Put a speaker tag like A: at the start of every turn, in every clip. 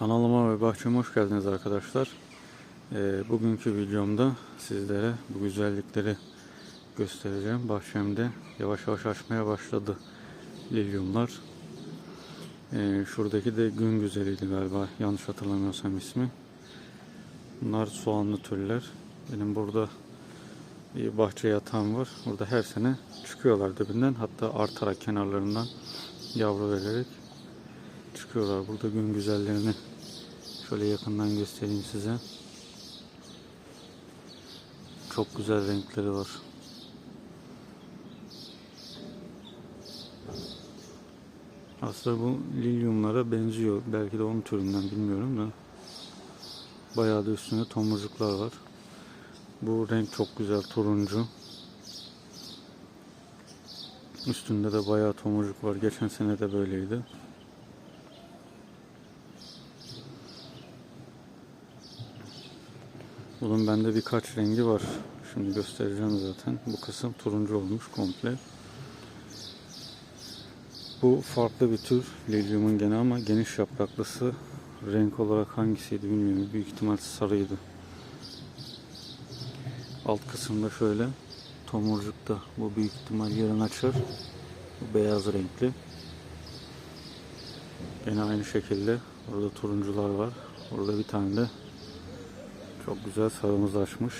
A: Kanalıma ve bahçeme hoş geldiniz arkadaşlar. Ee, bugünkü videomda sizlere bu güzellikleri göstereceğim. Bahçemde yavaş yavaş açmaya başladı lilyumlar. Ee, şuradaki de gün güzeliydi galiba yanlış hatırlamıyorsam ismi. Bunlar soğanlı türler. Benim burada bir bahçe yatağım var. Burada her sene çıkıyorlar dibinden. Hatta artarak kenarlarından yavru vererek çıkıyorlar. Burada gün güzellerini şöyle yakından göstereyim size. Çok güzel renkleri var. Aslında bu lilyumlara benziyor. Belki de onun türünden bilmiyorum da. Bayağı da üstünde tomurcuklar var. Bu renk çok güzel turuncu. Üstünde de bayağı tomurcuk var. Geçen sene de böyleydi. Bunun bende birkaç rengi var. Şimdi göstereceğim zaten. Bu kısım turuncu olmuş komple. Bu farklı bir tür lilyumun gene ama geniş yapraklısı. Renk olarak hangisiydi bilmiyorum. Büyük ihtimal sarıydı. Alt kısımda şöyle tomurcukta. Bu büyük ihtimal yarın açar. Bu beyaz renkli. Gene aynı şekilde burada turuncular var. Orada bir tane de çok güzel sarımız açmış.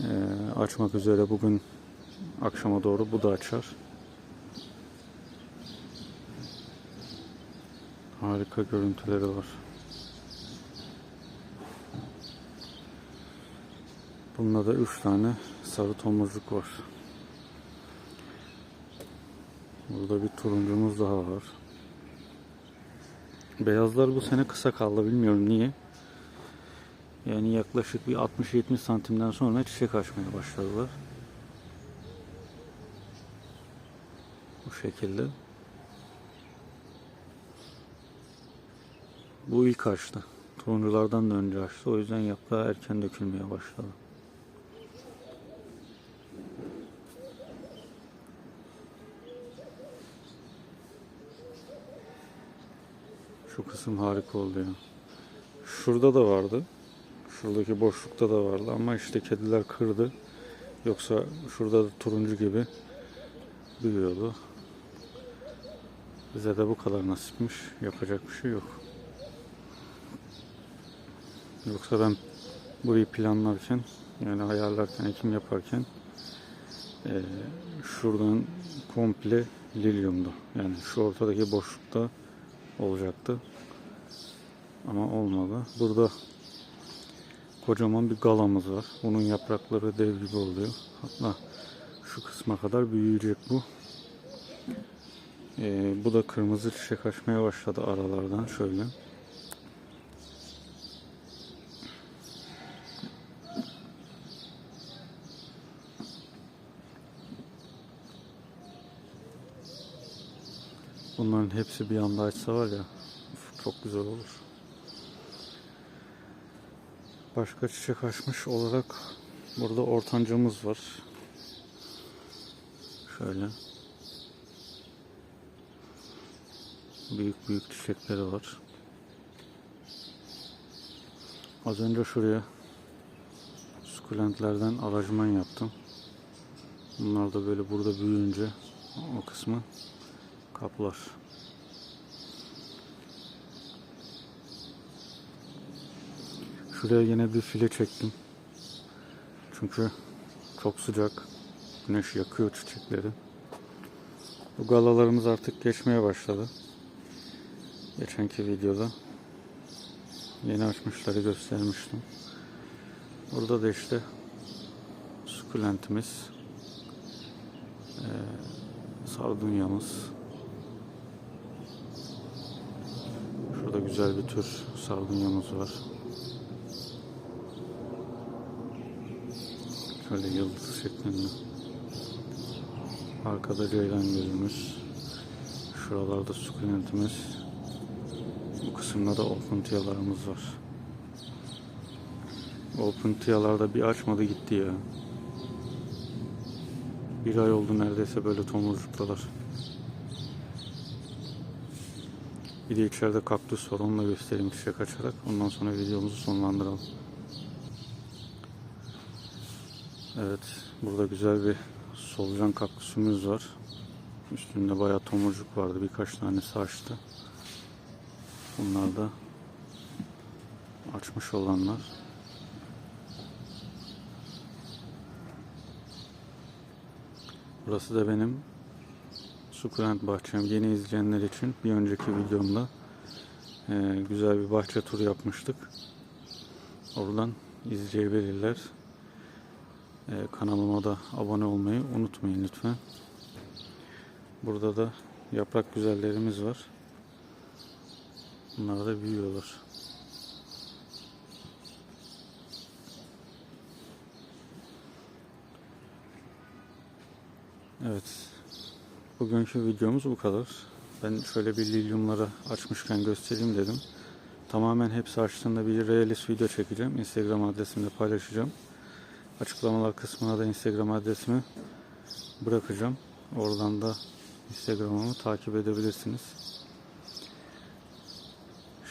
A: Ee, açmak üzere bugün akşama doğru bu da açar. Harika görüntüleri var. Bunda da 3 tane sarı tomurcuk var. Burada bir turuncumuz daha var. Beyazlar bu sene kısa kaldı bilmiyorum niye. Yani yaklaşık bir 60-70 santimden sonra çiçek açmaya başladılar. Bu şekilde. Bu ilk açtı. Turunculardan da önce açtı. O yüzden yaprağı erken dökülmeye başladı. Şu kısım harika oldu ya. Şurada da vardı. Şuradaki boşlukta da vardı ama işte kediler kırdı. Yoksa şurada da turuncu gibi büyüyordu. Bize de bu kadar nasipmiş. Yapacak bir şey yok. Yoksa ben burayı planlarken yani ayarlarken, ekim yaparken eee, şuradan komple lilyumdu. Yani şu ortadaki boşlukta olacaktı. Ama olmadı. Burada kocaman bir galamız var. Bunun yaprakları dev gibi oluyor. Hatta şu kısma kadar büyüyecek bu. Ee, bu da kırmızı çiçek açmaya başladı aralardan şöyle. Bunların hepsi bir anda açsa var ya çok güzel olur. Başka çiçek açmış olarak burada ortancamız var. Şöyle. Büyük büyük çiçekleri var. Az önce şuraya sukulentlerden aracman yaptım. Bunlar da böyle burada büyüyünce o kısmı kaplar. Şuraya yine bir file çektim. Çünkü çok sıcak. Güneş yakıyor çiçekleri. Bu galalarımız artık geçmeye başladı. Geçenki videoda yeni açmışları göstermiştim. Burada da işte sukulentimiz, eee sardunyamız. Şurada güzel bir tür sardunyamız var. Şöyle yıldız şeklinde. Arkada ceylan gözümüz. Şuralarda sukulentimiz. Bu kısımda da open tiyalarımız var. Open tiyalarda bir açmadı gitti ya. Bir ay oldu neredeyse böyle tomurcuktalar. Bir de içeride kaktüs var. Onu da göstereyim çiçek açarak. Ondan sonra videomuzu sonlandıralım. Evet. Burada güzel bir solucan kaktüsümüz var. Üstünde bayağı tomurcuk vardı. Birkaç tanesi açtı. Bunlar da açmış olanlar. Burası da benim sukulent bahçem. Yeni izleyenler için bir önceki videomda e, güzel bir bahçe turu yapmıştık. Oradan izleyebilirler. E, kanalıma da abone olmayı unutmayın lütfen. Burada da yaprak güzellerimiz var. Bunlar da büyüyorlar. Evet. Bugünkü videomuz bu kadar. Ben şöyle bir lilyumları açmışken göstereyim dedim. Tamamen hepsi açtığında bir realist video çekeceğim. Instagram adresimde paylaşacağım. Açıklamalar kısmına da Instagram adresimi bırakacağım. Oradan da Instagram'ımı takip edebilirsiniz.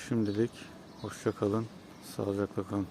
A: Şimdilik hoşça kalın, sağlıcakla kalın.